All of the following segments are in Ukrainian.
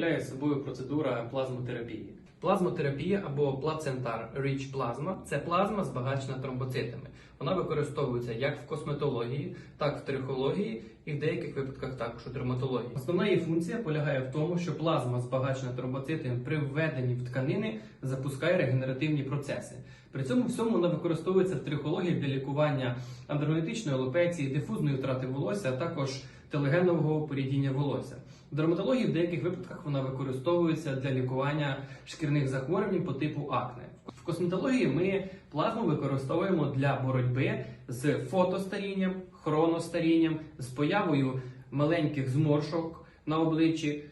Являє собою процедура плазмотерапії? Плазмотерапія або плацентар Rich Plasma – це плазма збагачена тромбоцитами. Вона використовується як в косметології, так і в трихології і в деяких випадках також у дерматології. Основна її функція полягає в тому, що плазма, збагачена тромбоцитами, при введенні в тканини запускає регенеративні процеси. При цьому всьому вона використовується в трихології для лікування андрогенетичної алопеції, дифузної втрати волосся, а також телегенового порідіння волосся. В дерматології в деяких випадках вона використовується для лікування шкірних захворювань по типу акне. В косметології ми плазму використовуємо для боротьби з фотостарінням, хроностарінням, з появою маленьких зморшок на обличчі.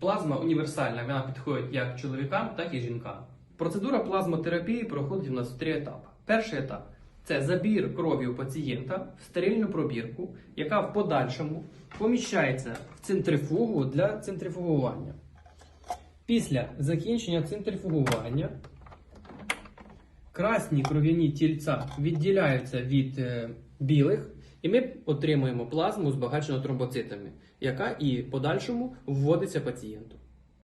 Плазма універсальна, вона підходить як чоловікам, так і жінкам. Процедура плазмотерапії проходить у нас в три етапи. Перший етап це забір крові у пацієнта в стерильну пробірку, яка в подальшому поміщається в центрифугу для центрифугування. Після закінчення центрифугування красні кров'яні тільця відділяються від е, білих, і ми отримуємо плазму збагачену тромбоцитами, яка і в подальшому вводиться пацієнту.